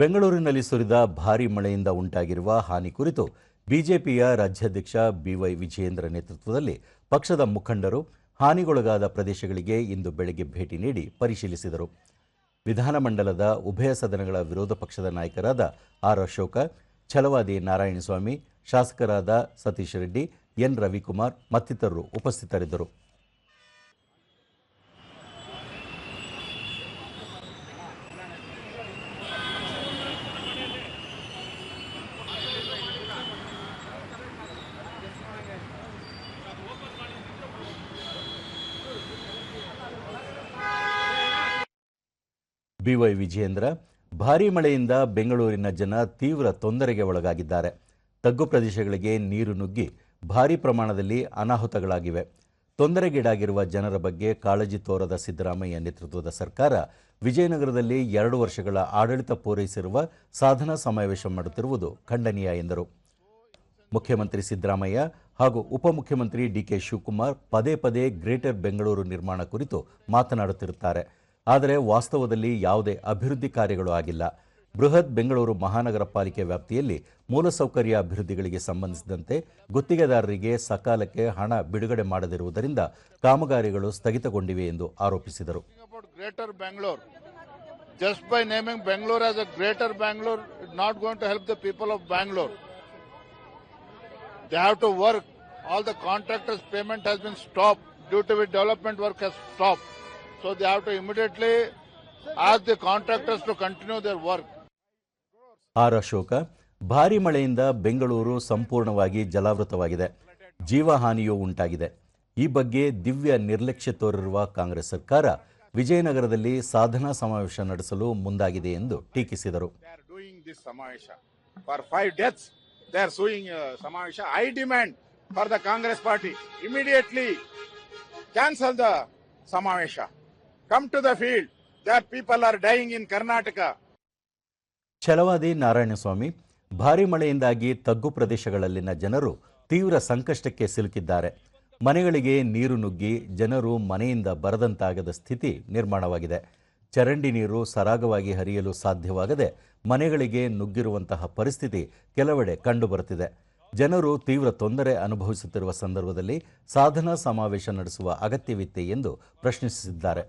ಬೆಂಗಳೂರಿನಲ್ಲಿ ಸುರಿದ ಭಾರೀ ಮಳೆಯಿಂದ ಉಂಟಾಗಿರುವ ಹಾನಿ ಕುರಿತು ಬಿಜೆಪಿಯ ರಾಜ್ಯಾಧ್ಯಕ್ಷ ಬಿವೈ ವಿಜಯೇಂದ್ರ ನೇತೃತ್ವದಲ್ಲಿ ಪಕ್ಷದ ಮುಖಂಡರು ಹಾನಿಗೊಳಗಾದ ಪ್ರದೇಶಗಳಿಗೆ ಇಂದು ಬೆಳಗ್ಗೆ ಭೇಟಿ ನೀಡಿ ಪರಿಶೀಲಿಸಿದರು. ವಿಧಾನಮಂಡಲದ ಉಭಯ ಸದನಗಳ ವಿರೋಧ ಪಕ್ಷದ ನಾಯಕರಾದ ಆರ್ ಅಶೋಕ, ಛಲವಾದಿ ನಾರಾಯಣಸ್ವಾಮಿ, ಶಾಸಕರಾದ ಸತೀಶ್ ರೆಡ್ಡಿ, ಎನ್ ರವಿಕುಮಾರ್ ಮತ್ತಿತರರು ಉಪಸ್ಥಿತರಿದ್ದರು. ಬಿವೈ ವಿಜಯೇಂದ್ರ ಭಾರೀ ಮಳೆಯಿಂದ ಬೆಂಗಳೂರಿನ ಜನ ತೀವ್ರ ತೊಂದರೆಗೆ ಒಳಗಾಗಿದ್ದಾರೆ. ತಗ್ಗು ಪ್ರದೇಶಗಳಿಗೆ ನೀರು ನುಗ್ಗಿ ಭಾರೀ ಪ್ರಮಾಣದಲ್ಲಿ ಅನಾಹುತಗಳಾಗಿವೆ. ತೊಂದರೆಗೀಡಾಗಿರುವ ಜನರ ಬಗ್ಗೆ ಕಾಳಜಿ ತೋರದ ಸಿದ್ದರಾಮಯ್ಯ ನೇತೃತ್ವದ ಸರ್ಕಾರ ವಿಜಯನಗರದಲ್ಲಿ ಎರಡು ವರ್ಷಗಳ ಆಡಳಿತ ಪೂರೈಸಿರುವ ಸಾಧನ ಸಮಾವೇಶ ಮಾಡುತ್ತಿರುವುದು ಖಂಡನೀಯ ಎಂದರು. ಮುಖ್ಯಮಂತ್ರಿ ಸಿದ್ದರಾಮಯ್ಯ ಹಾಗೂ ಉಪಮುಖ್ಯಮಂತ್ರಿ ಡಿಕೆ ಶಿವಕುಮಾರ್ ಪದೇ ಪದೇ ಗ್ರೇಟರ್ ಬೆಂಗಳೂರು ನಿರ್ಮಾಣ ಕುರಿತು ಮಾತನಾಡುತ್ತಿರುತ್ತಾರೆ. ಆದರೆ ವಾಸ್ತವದಲ್ಲಿ ಯಾವುದೇ ಅಭಿವೃದ್ಧಿ ಕಾರ್ಯಗಳು ಆಗಿಲ್ಲ. ಬೃಹತ್ ಬೆಂಗಳೂರು ಮಹಾನಗರ ಪಾಲಿಕೆ ವ್ಯಾಪ್ತಿಯಲ್ಲಿ ಮೂಲಸೌಕರ್ಯ ಅಭಿವೃದ್ಧಿಗಳಿಗೆ ಸಂಬಂಧಿಸಿದಂತೆ ಗುತ್ತಿಗೆದಾರರಿಗೆ ಸಕಾಲಕ್ಕೆ ಹಣ ಬಿಡುಗಡೆ ಮಾಡದಿರುವುದರಿಂದ ಕಾಮಗಾರಿಗಳು ಸ್ಥಗಿತಗೊಂಡಿವೆ ಎಂದು ಆರೋಪಿಸಿದರು. Greater Bangalore just by naming as greater not help the people of Bangalore to work all the payment stop to development work has stop So they have to immediately ask the contractors to continue their work. R Ashoka ಭಾರೀ ಮಳೆಯಿಂದ ಬೆಂಗಳೂರು ಸಂಪೂರ್ಣವಾಗಿ ಜಲಾವೃತವಾಗಿದೆ ಜೀವಹಾನಿಯೂ ಉಂಟಾಗಿದೆ ಈ ಬಗ್ಗೆ ದಿವ್ಯ ನಿರ್ಲಕ್ಷ್ಯ ತೋರಿರುವ ಕಾಂಗ್ರೆಸ್ ಸರ್ಕಾರ ವಿಜಯನಗರದಲ್ಲಿ ಸಾಧನಾ ಸಮಾವೇಶ ನಡೆಸಲು ಮುಂದಾಗಿದೆ ಎಂದು ಟೀಕಿಸಿದರು they are doing this Samavesha. For five deaths, they are suing uh, to the field that people are dying in Karnataka. Chalavadi Narayanaswamy ಭಾರಿ ಮಳೆಯಿಂದಾಗಿ ತಗ್ಗು ಪ್ರದೇಶಗಳಲ್ಲಿನ ಜನರು ತೀವ್ರ ಸಂಕಷ್ಟಕ್ಕೆ ಸಿಲುಕಿದ್ದಾರೆ. ಮನೆಗಳಿಗೆ ನೀರು ನುಗ್ಗಿ ಜನರು ಮನೆಯಿಂದ ಬರದಂತಾಗದ ಸ್ಥಿತಿ ನಿರ್ಮಾಣವಾಗಿದೆ. ಚರಂಡಿ ನೀರು ಸರಾಗವಾಗಿ ಹರಿಯಲು ಸಾಧ್ಯವಾಗದೆ ಮನೆಗಳಿಗೆ ನುಗ್ಗಿರುವಂತಹ ಪರಿಸ್ಥಿತಿ ಕೆಲವೆಡೆ ಕಂಡುಬರುತ್ತಿದೆ. ಜನರು ತೀವ್ರ ತೊಂದರೆ ಅನುಭವಿಸುತ್ತಿರುವ ಸಂದರ್ಭದಲ್ಲಿ ಸಾಧನಾ ಸಮಾವೇಶ ನಡೆಸುವ ಅಗತ್ಯವಿತ್ತೆ ಎಂದು ಪ್ರಶ್ನಿಸಿದ್ದಾರೆ.